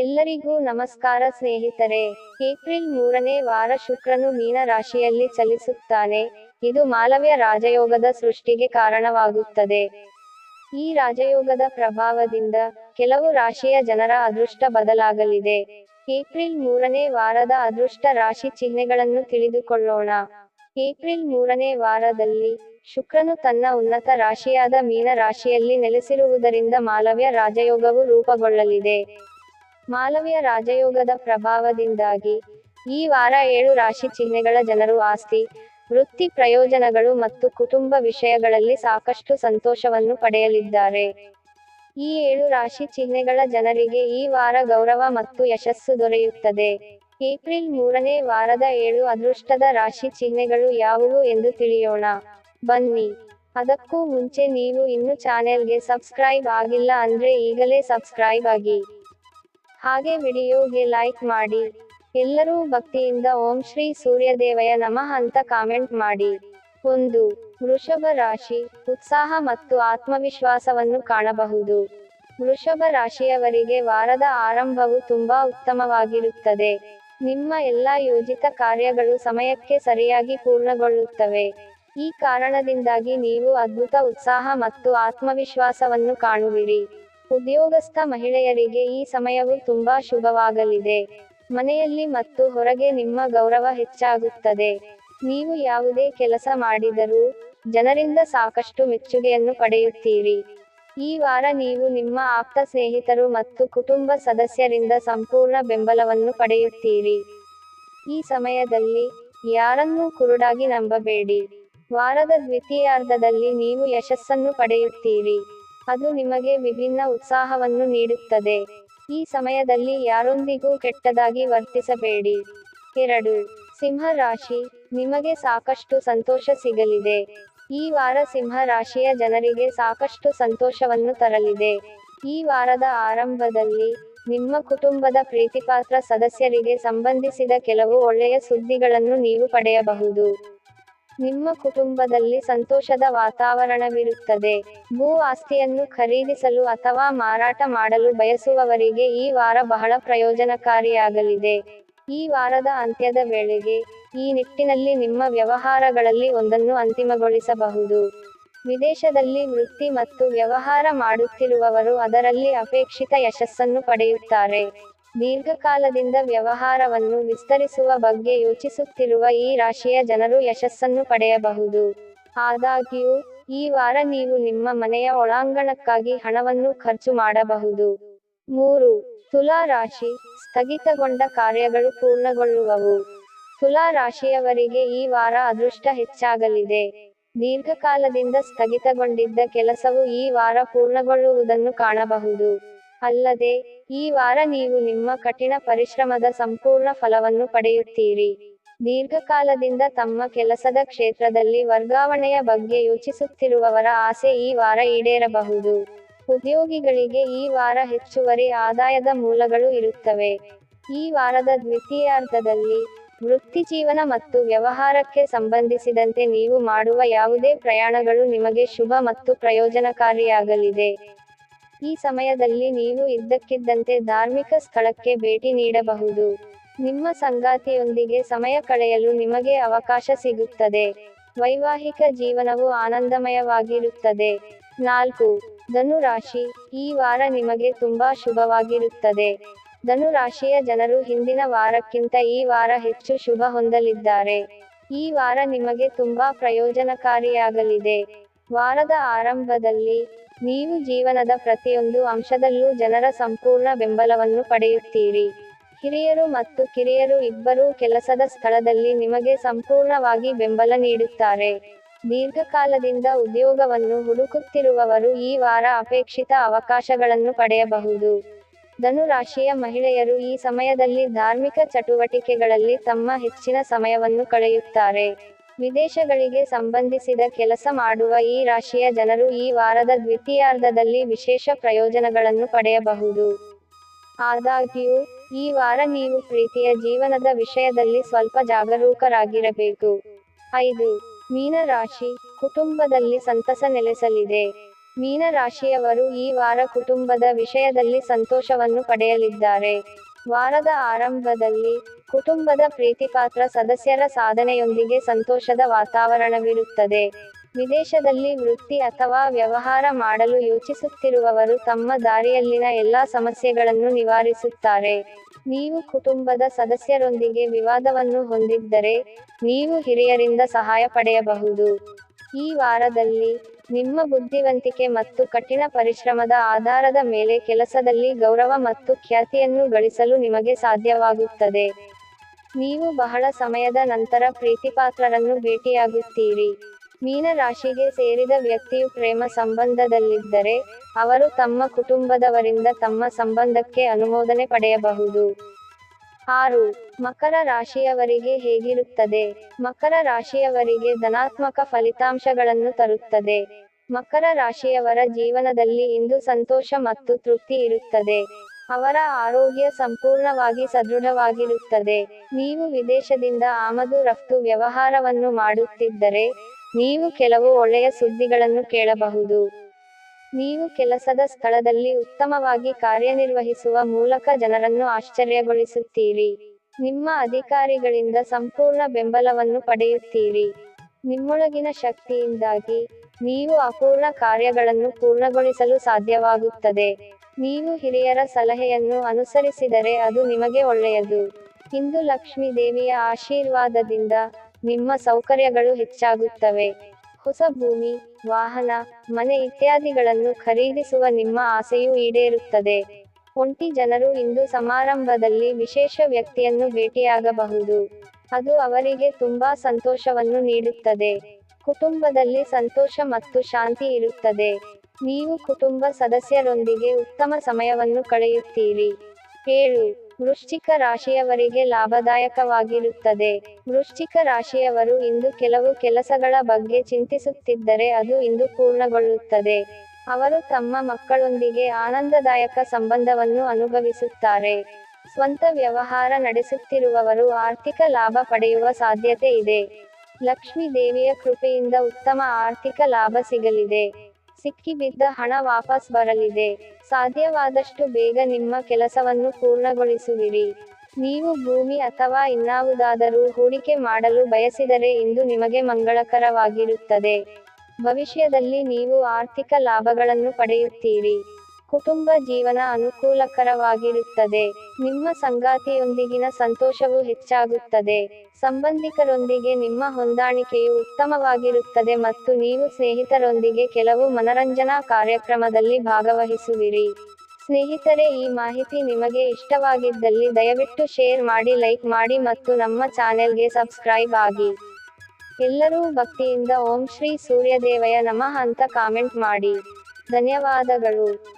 ಎಲ್ಲರಿಗೂ ನಮಸ್ಕಾರ ಸ್ನೇಹಿತರೆ. ಏಪ್ರಿಲ್ ಮೂರನೇ ವಾರ ಶುಕ್ರನು ಮೀನ ರಾಶಿಯಲ್ಲಿ ಚಲಿಸುತ್ತಾನೆ. ಇದು ಮಾಲವ್ಯ ರಾಜಯೋಗದ ಸೃಷ್ಟಿಗೆ ಕಾರಣವಾಗುತ್ತದೆ. ಈ ರಾಜಯೋಗದ ಪ್ರಭಾವದಿಂದ ಕೆಲವು ರಾಶಿಯ ಜನರ ಅದೃಷ್ಟ ಬದಲಾಗಲಿದೆ. ಏಪ್ರಿಲ್ ಮೂರನೇ ವಾರದ ಅದೃಷ್ಟ ರಾಶಿ ಚಿಹ್ನೆಗಳನ್ನು ತಿಳಿದುಕೊಳ್ಳೋಣ. ಏಪ್ರಿಲ್ ಮೂರನೇ ವಾರದಲ್ಲಿ ಶುಕ್ರನು ತನ್ನ ಉನ್ನತ ರಾಶಿಯಾದ ಮೀನ ರಾಶಿಯಲ್ಲಿ ನೆಲೆಸಿರುವುದರಿಂದ ಮಾಲವ್ಯ ರಾಜಯೋಗವು ರೂಪುಗೊಳ್ಳಲಿದೆ. ಮಾಲವ್ಯ ರಾಜಯೋಗದ ಪ್ರಭಾವದಿಂದಾಗಿ ಈ ವಾರ ಏಳು ರಾಶಿ ಚಿಹ್ನೆಗಳ ಜನರು ಆಸ್ತಿ, ವೃತ್ತಿ ಪ್ರಯೋಜನಗಳು ಮತ್ತು ಕುಟುಂಬ ವಿಷಯಗಳಲ್ಲಿ ಸಾಕಷ್ಟು ಸಂತೋಷವನ್ನು ಪಡೆಯಲಿದ್ದಾರೆ. ಈ ಏಳು ರಾಶಿ ಚಿಹ್ನೆಗಳ ಜನರಿಗೆ ಈ ವಾರ ಗೌರವ ಮತ್ತು ಯಶಸ್ಸು ದೊರೆಯುತ್ತದೆ. ಏಪ್ರಿಲ್ ಮೂರನೇ ವಾರದ ಏಳು ಅದೃಷ್ಟದ ರಾಶಿ ಚಿಹ್ನೆಗಳು ಯಾವುವು ಎಂದು ತಿಳಿಯೋಣ. ಬನ್ನಿ. ಅದಕ್ಕೂ ಮುಂಚೆ ನೀವು ಇನ್ನು ಚಾನೆಲ್ಗೆ ಸಬ್ಸ್ಕ್ರೈಬ್ ಆಗಿಲ್ಲ ಅಂದ್ರೆ ಈಗಲೇ ಸಬ್ಸ್ಕ್ರೈಬ್ ಆಗಿ. ಹಾಗೆ ವಿಡಿಯೋಗೆ ಲೈಕ್ ಮಾಡಿ. ಎಲ್ಲರೂ ಭಕ್ತಿಯಿಂದ ಓಂ ಶ್ರೀ ಸೂರ್ಯದೇವಯ ನಮಃ ಅಂತ ಕಾಮೆಂಟ್ ಮಾಡಿ. ಒಂದು, ವೃಷಭ ರಾಶಿ, ಉತ್ಸಾಹ ಮತ್ತು ಆತ್ಮವಿಶ್ವಾಸವನ್ನು ಕಾಣಬಹುದು. ವೃಷಭ ರಾಶಿಯವರಿಗೆ ವಾರದ ಆರಂಭವು ತುಂಬಾ ಉತ್ತಮವಾಗಿರುತ್ತದೆ. ನಿಮ್ಮ ಎಲ್ಲಾ ಯೋಜಿತ ಕಾರ್ಯಗಳು ಸಮಯಕ್ಕೆ ಸರಿಯಾಗಿ ಪೂರ್ಣಗೊಳ್ಳುತ್ತವೆ. ಈ ಕಾರಣದಿಂದಾಗಿ ನೀವು ಅದ್ಭುತ ಉತ್ಸಾಹ ಮತ್ತು ಆತ್ಮವಿಶ್ವಾಸವನ್ನು ಕಾಣುವಿರಿ. ಉದ್ಯೋಗಸ್ಥ ಮಹಿಳೆಯರಿಗೆ ಈ ಸಮಯವು ತುಂಬಾ ಶುಭವಾಗಲಿದೆ. ಮನೆಯಲ್ಲಿ ಮತ್ತು ಹೊರಗೆ ನಿಮ್ಮ ಗೌರವ ಹೆಚ್ಚಾಗುತ್ತದೆ. ನೀವು ಯಾವುದೇ ಕೆಲಸ ಮಾಡಿದರೂ ಜನರಿಂದ ಸಾಕಷ್ಟು ಮೆಚ್ಚುಗೆಯನ್ನು ಪಡೆಯುತ್ತೀರಿ. ಈ ವಾರ ನೀವು ನಿಮ್ಮ ಆಪ್ತ ಸ್ನೇಹಿತರು ಮತ್ತು ಕುಟುಂಬ ಸದಸ್ಯರಿಂದ ಸಂಪೂರ್ಣ ಬೆಂಬಲವನ್ನು ಪಡೆಯುತ್ತೀರಿ. ಈ ಸಮಯದಲ್ಲಿ ಯಾರನ್ನೂ ಕುರುಡಾಗಿ ನಂಬಬೇಡಿ. ವಾರದ ದ್ವಿತೀಯಾರ್ಧದಲ್ಲಿ ನೀವು ಯಶಸ್ಸನ್ನು ಪಡೆಯುತ್ತೀರಿ. ಅದು ನಿಮಗೆ ವಿಭಿನ್ನ ಉತ್ಸಾಹವನ್ನು ನೀಡುತ್ತದೆ. ಈ ಸಮಯದಲ್ಲಿ ಯಾರೊಂದಿಗೂ ಕೆಟ್ಟದಾಗಿ ವರ್ತಿಸಬೇಡಿ. ಎರಡು ಸಿಂಹ ರಾಶಿ ನಿಮಗೆ ಸಾಕಷ್ಟು ಸಂತೋಷ ಸಿಗಲಿದೆ. ಈ ವಾರ ಸಿಂಹ ರಾಶಿಯ ಜನರಿಗೆ ಸಾಕಷ್ಟು ಸಂತೋಷವನ್ನು ತರಲಿದೆ. ಈ ವಾರದ ಆರಂಭದಲ್ಲಿ ನಿಮ್ಮ ಕುಟುಂಬದ ಪ್ರೀತಿಪಾತ್ರ ಸದಸ್ಯರಿಗೆ ಸಂಬಂಧಿಸಿದ ಕೆಲವು ಒಳ್ಳೆಯ ಸುದ್ದಿಗಳನ್ನು ನೀವು ಪಡೆಯಬಹುದು. ನಿಮ್ಮ ಕುಟುಂಬದಲ್ಲಿ ಸಂತೋಷದ ವಾತಾವರಣವಿರುತ್ತದೆ. ಭೂ ಆಸ್ತಿಯನ್ನು ಖರೀದಿಸಲು ಅಥವಾ ಮಾರಾಟ ಮಾಡಲು ಬಯಸುವವರಿಗೆ ಈ ವಾರ ಬಹಳ ಪ್ರಯೋಜನಕಾರಿಯಾಗಲಿದೆ. ಈ ವಾರದ ಅಂತ್ಯದ ವೇಳೆಗೆ ಈ ನಿಟ್ಟಿನಲ್ಲಿ ನಿಮ್ಮ ವ್ಯವಹಾರಗಳಲ್ಲಿ ಒಂದನ್ನು ಅಂತಿಮಗೊಳಿಸಬಹುದು. ವಿದೇಶದಲ್ಲಿ ವೃತ್ತಿ ಮತ್ತು ವ್ಯವಹಾರ ಮಾಡುತ್ತಿರುವವರು ಅದರಲ್ಲಿ ಅಪೇಕ್ಷಿತ ಯಶಸ್ಸನ್ನು ಪಡೆಯುತ್ತಾರೆ. ದೀರ್ಘಕಾಲದಿಂದ ವ್ಯವಹಾರವನ್ನು ವಿಸ್ತರಿಸುವ ಬಗ್ಗೆ ಯೋಚಿಸುತ್ತಿರುವ ಈ ರಾಶಿಯ ಜನರು ಯಶಸ್ಸನ್ನು ಪಡೆಯಬಹುದು. ಆದಾಗ್ಯೂ, ಈ ವಾರ ನೀವು ನಿಮ್ಮ ಮನೆಯ ಒಳಾಂಗಣಕ್ಕಾಗಿ ಹಣವನ್ನು ಖರ್ಚು ಮಾಡಬಹುದು. ಮೂರು, ತುಲಾ ರಾಶಿ, ಸ್ಥಗಿತಗೊಂಡ ಕಾರ್ಯಗಳು ಪೂರ್ಣಗೊಳ್ಳುವವು. ತುಲಾ ರಾಶಿಯವರಿಗೆ ಈ ವಾರ ಅದೃಷ್ಟ ಹೆಚ್ಚಾಗಲಿದೆ. ದೀರ್ಘಕಾಲದಿಂದ ಸ್ಥಗಿತಗೊಂಡಿದ್ದ ಕೆಲಸವು ಈ ವಾರ ಪೂರ್ಣಗೊಳ್ಳುವುದನ್ನು ಕಾಣಬಹುದು. ಅಲ್ಲದೆ, ಈ ವಾರ ನೀವು ನಿಮ್ಮ ಕಠಿಣ ಪರಿಶ್ರಮದ ಸಂಪೂರ್ಣ ಫಲವನ್ನು ಪಡೆಯುತ್ತೀರಿ. ದೀರ್ಘಕಾಲದಿಂದ ತಮ್ಮ ಕೆಲಸದ ಕ್ಷೇತ್ರದಲ್ಲಿ ವರ್ಗಾವಣೆಯ ಬಗ್ಗೆ ಯೋಚಿಸುತ್ತಿರುವವರ ಆಸೆ ಈ ವಾರ ಈಡೇರಬಹುದು. ಉದ್ಯೋಗಿಗಳಿಗೆ ಈ ವಾರ ಹೆಚ್ಚುವರಿ ಆದಾಯದ ಮೂಲಗಳು ಇರುತ್ತವೆ. ಈ ವಾರದ ದ್ವಿತೀಯಾರ್ಧದಲ್ಲಿ ವೃತ್ತಿಜೀವನ ಮತ್ತು ವ್ಯವಹಾರಕ್ಕೆ ಸಂಬಂಧಿಸಿದಂತೆ ನೀವು ಮಾಡುವ ಯಾವುದೇ ಪ್ರಯಾಣಗಳು ನಿಮಗೆ ಶುಭ ಮತ್ತು ಪ್ರಯೋಜನಕಾರಿಯಾಗಲಿದೆ. ಈ ಸಮಯದಲ್ಲಿ ನೀವು ಇದ್ದಕ್ಕಿದ್ದಂತೆ ಧಾರ್ಮಿಕ ಸ್ಥಳಕ್ಕೆ ಭೇಟಿ ನೀಡಬಹುದು. ನಿಮ್ಮ ಸಂಗಾತಿಯೊಂದಿಗೆ ಸಮಯ ಕಳೆಯಲು ನಿಮಗೆ ಅವಕಾಶ ಸಿಗುತ್ತದೆ. ವೈವಾಹಿಕ ಜೀವನವು ಆನಂದಮಯವಾಗಿರುತ್ತದೆ. ನಾಲ್ಕು, ಧನುರಾಶಿ. ಈ ವಾರ ನಿಮಗೆ ತುಂಬಾ ಶುಭವಾಗಿರುತ್ತದೆ. ಧನುರಾಶಿಯ ಜನರು ಹಿಂದಿನ ವಾರಕ್ಕಿಂತ ಈ ವಾರ ಹೆಚ್ಚು ಶುಭ ಹೊಂದಲಿದ್ದಾರೆ. ಈ ವಾರ ನಿಮಗೆ ತುಂಬಾ ಪ್ರಯೋಜನಕಾರಿಯಾಗಲಿದೆ. ವಾರದ ಆರಂಭದಲ್ಲಿ ನೀವು ಜೀವನದ ಪ್ರತಿಯೊಂದು ಅಂಶದಲ್ಲೂ ಜನರ ಸಂಪೂರ್ಣ ಬೆಂಬಲವನ್ನು ಪಡೆಯುತ್ತೀರಿ. ಹಿರಿಯರು ಮತ್ತು ಕಿರಿಯರು ಇಬ್ಬರೂ ಕೆಲಸದ ಸ್ಥಳದಲ್ಲಿ ನಿಮಗೆ ಸಂಪೂರ್ಣವಾಗಿ ಬೆಂಬಲ ನೀಡುತ್ತಾರೆ. ದೀರ್ಘಕಾಲದಿಂದ ಉದ್ಯೋಗವನ್ನು ಹುಡುಕುತ್ತಿರುವವರು ಈ ವಾರ ಅಪೇಕ್ಷಿತ ಅವಕಾಶಗಳನ್ನು ಪಡೆಯಬಹುದು. ಧನು ರಾಶಿಯ ಮಹಿಳೆಯರು ಈ ಸಮಯದಲ್ಲಿ ಧಾರ್ಮಿಕ ಚಟುವಟಿಕೆಗಳಲ್ಲಿ ತಮ್ಮ ಹೆಚ್ಚಿನ ಸಮಯವನ್ನು ಕಳೆಯುತ್ತಾರೆ. ವಿದೇಶಗಳಿಗೆ ಸಂಬಂಧಿಸಿದ ಕೆಲಸ ಮಾಡುವ ಈ ರಾಶಿಯ ಜನರು ಈ ವಾರದ ದ್ವಿತೀಯಾರ್ಧದಲ್ಲಿ ವಿಶೇಷ ಪ್ರಯೋಜನಗಳನ್ನು ಪಡೆಯಬಹುದು. ಆದಾಗ್ಯೂ, ಈ ವಾರ ನೀವು ಪ್ರೀತಿಯ ಜೀವನದ ವಿಷಯದಲ್ಲಿ ಸ್ವಲ್ಪ ಜಾಗರೂಕರಾಗಿರಬೇಕು. ಐದು ಮೀನ ರಾಶಿ ಕುಟುಂಬದಲ್ಲಿ ಸಂತಸ ನೆಲೆಸಲಿದೆ. ಮೀನ ರಾಶಿಯವರು ಈ ವಾರ ಕುಟುಂಬದ ವಿಷಯದಲ್ಲಿ ಸಂತೋಷವನ್ನು ಪಡೆಯಲಿದ್ದಾರೆ. ವಾರದ ಆರಂಭದಲ್ಲಿ ಕುಟುಂಬದ ಪ್ರೀತಿಪಾತ್ರ ಸದಸ್ಯರ ಸಾಧನೆಯೊಂದಿಗೆ ಸಂತೋಷದ ವಾತಾವರಣವಿರುತ್ತದೆ. ವಿದೇಶದಲ್ಲಿ ವೃತ್ತಿ ಅಥವಾ ವ್ಯವಹಾರ ಮಾಡಲು ಯೋಚಿಸುತ್ತಿರುವವರು ತಮ್ಮ ದಾರಿಯಲ್ಲಿನ ಎಲ್ಲಾ ಸಮಸ್ಯೆಗಳನ್ನು ನಿವಾರಿಸುತ್ತಾರೆ. ನೀವು ಕುಟುಂಬದ ಸದಸ್ಯರೊಂದಿಗೆ ವಿವಾದವನ್ನು ಹೊಂದಿದ್ದರೆ ನೀವು ಹಿರಿಯರಿಂದ ಸಹಾಯ ಪಡೆಯಬಹುದು. ಈ ವಾರದಲ್ಲಿ ನಿಮ್ಮ ಬುದ್ಧಿವಂತಿಕೆ ಮತ್ತು ಕಠಿಣ ಪರಿಶ್ರಮದ ಆಧಾರದ ಮೇಲೆ ಕೆಲಸದಲ್ಲಿ ಗೌರವ ಮತ್ತು ಖ್ಯಾತಿಯನ್ನು ಗಳಿಸಲು ನಿಮಗೆ ಸಾಧ್ಯವಾಗುತ್ತದೆ. ನೀವು ಬಹಳ ಸಮಯದ ನಂತರ ಪ್ರೀತಿಪಾತ್ರರನ್ನು ಭೇಟಿಯಾಗುತ್ತೀರಿ. ಮೀನ ರಾಶಿಗೆ ಸೇರಿದ ವ್ಯಕ್ತಿಯು ಪ್ರೇಮ ಸಂಬಂಧದಲ್ಲಿದ್ದರೆ, ಅವರು ತಮ್ಮ ಕುಟುಂಬದವರಿಂದ ತಮ್ಮ ಸಂಬಂಧಕ್ಕೆ ಅನುಮೋದನೆ ಪಡೆಯಬಹುದು. ಆರು, ಮಕರ ರಾಶಿಯವರಿಗೆ ಹೇಗಿರುತ್ತದೆ? ಮಕರ ರಾಶಿಯವರಿಗೆ ಧನಾತ್ಮಕ ಫಲಿತಾಂಶಗಳನ್ನು ತರುತ್ತದೆ. ಮಕರ ರಾಶಿಯವರ ಜೀವನದಲ್ಲಿ ಇಂದು ಸಂತೋಷ ಮತ್ತು ತೃಪ್ತಿ ಇರುತ್ತದೆ. ಅವರ ಆರೋಗ್ಯ ಸಂಪೂರ್ಣವಾಗಿ ಸದೃಢವಾಗಿರುತ್ತದೆ. ನೀವು ವಿದೇಶದಿಂದ ಆಮದು ರಫ್ತು ವ್ಯವಹಾರವನ್ನು ಮಾಡುತ್ತಿದ್ದರೆ, ನೀವು ಕೆಲವು ಒಳ್ಳೆಯ ಸುದ್ದಿಗಳನ್ನು ಕೇಳಬಹುದು. ನೀವು ಕೆಲಸದ ಸ್ಥಳದಲ್ಲಿ ಉತ್ತಮವಾಗಿ ಕಾರ್ಯನಿರ್ವಹಿಸುವ ಮೂಲಕ ಜನರನ್ನು ಆಶ್ಚರ್ಯಗೊಳಿಸುತ್ತೀರಿ. ನಿಮ್ಮ ಅಧಿಕಾರಿಗಳಿಂದ ಸಂಪೂರ್ಣ ಬೆಂಬಲವನ್ನು ಪಡೆಯುತ್ತೀರಿ. ನಿಮ್ಮೊಳಗಿನ ಶಕ್ತಿಯಿಂದಾಗಿ, ನೀವು ಅಪೂರ್ಣ ಕಾರ್ಯಗಳನ್ನು ಪೂರ್ಣಗೊಳಿಸಲು ಸಾಧ್ಯವಾಗುತ್ತದೆ. ನೀವು ಹಿರಿಯರ ಸಲಹೆಯನ್ನು ಅನುಸರಿಸಿದರೆ ಅದು ನಿಮಗೆ ಒಳ್ಳೆಯದು. ಇಂದು ಲಕ್ಷ್ಮೀ ದೇವಿಯ ಆಶೀರ್ವಾದದಿಂದ ನಿಮ್ಮ ಸೌಕರ್ಯಗಳು ಹೆಚ್ಚಾಗುತ್ತವೆ. ಹೊಸ ಭೂಮಿ, ವಾಹನ, ಮನೆ ಇತ್ಯಾದಿಗಳನ್ನು ಖರೀದಿಸುವ ನಿಮ್ಮ ಆಸೆಯು ಈಡೇರುತ್ತದೆ. ಒಂಟಿ ಜನರು ಇಂದು ಸಮಾರಂಭದಲ್ಲಿ ವಿಶೇಷ ವ್ಯಕ್ತಿಯನ್ನು ಭೇಟಿಯಾಗಬಹುದು. ಅದು ಅವರಿಗೆ ತುಂಬಾ ಸಂತೋಷವನ್ನು ನೀಡುತ್ತದೆ. ಕುಟುಂಬದಲ್ಲಿ ಸಂತೋಷ ಮತ್ತು ಶಾಂತಿ ಇರುತ್ತದೆ. ನೀವು ಕುಟುಂಬ ಸದಸ್ಯರೊಂದಿಗೆ ಉತ್ತಮ ಸಮಯವನ್ನು ಕಳೆಯುತ್ತೀರಿ. ಏಳು. ವೃಶ್ಚಿಕ ರಾಶಿಯವರಿಗೆ ಲಾಭದಾಯಕವಾಗಿರುತ್ತದೆ. ವೃಶ್ಚಿಕ ರಾಶಿಯವರು ಇಂದು ಕೆಲವು ಕೆಲಸಗಳ ಬಗ್ಗೆ ಚಿಂತಿಸುತ್ತಿದ್ದರೆ ಅದು ಇಂದು ಪೂರ್ಣಗೊಳ್ಳುತ್ತದೆ. ಅವರು ತಮ್ಮ ಮಕ್ಕಳೊಂದಿಗೆ ಆನಂದದಾಯಕ ಸಂಬಂಧವನ್ನು ಅನುಭವಿಸುತ್ತಾರೆ. ಸ್ವಂತ ವ್ಯವಹಾರ ನಡೆಸುತ್ತಿರುವವರು ಆರ್ಥಿಕ ಲಾಭ ಪಡೆಯುವ ಸಾಧ್ಯತೆ ಇದೆ. ಲಕ್ಷ್ಮೀ ದೇವಿಯ ಕೃಪೆಯಿಂದ ಉತ್ತಮ ಆರ್ಥಿಕ ಲಾಭ ಸಿಗಲಿದೆ. ಸಿಕ್ಕಿಬಿದ್ದ ಹಣ ವಾಪಸ್ ಬರಲಿದೆ. ಸಾಧ್ಯವಾದಷ್ಟು ಬೇಗ ನಿಮ್ಮ ಕೆಲಸವನ್ನು ಪೂರ್ಣಗೊಳಿಸುವಿರಿ. ನೀವು ಭೂಮಿ ಅಥವಾ ಇನ್ನಾವುದಾದರೂ ಹೂಡಿಕೆ ಮಾಡಲು ಬಯಸಿದರೆ ಇಂದು ನಿಮಗೆ ಮಂಗಳಕರವಾಗಿರುತ್ತದೆ. ಭವಿಷ್ಯದಲ್ಲಿ ನೀವು ಆರ್ಥಿಕ ಲಾಭಗಳನ್ನು ಪಡೆಯುತ್ತೀರಿ. ಕುಟುಂಬ ಜೀವನ ಅನುಕೂಲಕರವಾಗಿರುತ್ತದೆ. ನಿಮ್ಮ ಸಂಗಾತಿಯೊಂದಿಗಿನ ಸಂತೋಷವು ಹೆಚ್ಚಾಗುತ್ತದೆ. ಸಂಬಂಧಿಕರೊಂದಿಗೆ ನಿಮ್ಮ ಹೊಂದಾಣಿಕೆಯು ಉತ್ತಮವಾಗಿರುತ್ತದೆ ಮತ್ತು ನೀವು ಸ್ನೇಹಿತರೊಂದಿಗೆ ಕೆಲವು ಮನರಂಜನಾ ಕಾರ್ಯಕ್ರಮದಲ್ಲಿ ಭಾಗವಹಿಸುವಿರಿ. ಸ್ನೇಹಿತರೆ, ಈ ಮಾಹಿತಿ ನಿಮಗೆ ಇಷ್ಟವಾಗಿದ್ದಲ್ಲಿ ದಯವಿಟ್ಟು ಶೇರ್ ಮಾಡಿ, ಲೈಕ್ ಮಾಡಿ ಮತ್ತು ನಮ್ಮ ಚಾನೆಲ್ಗೆ ಸಬ್ಸ್ಕ್ರೈಬ್ ಆಗಿ. ಎಲ್ಲರೂ ಭಕ್ತಿಯಿಂದ ಓಂ ಶ್ರೀ ಸೂರ್ಯದೇವಯ ನಮಃ ಅಂತ ಕಾಮೆಂಟ್ ಮಾಡಿ. ಧನ್ಯವಾದಗಳು.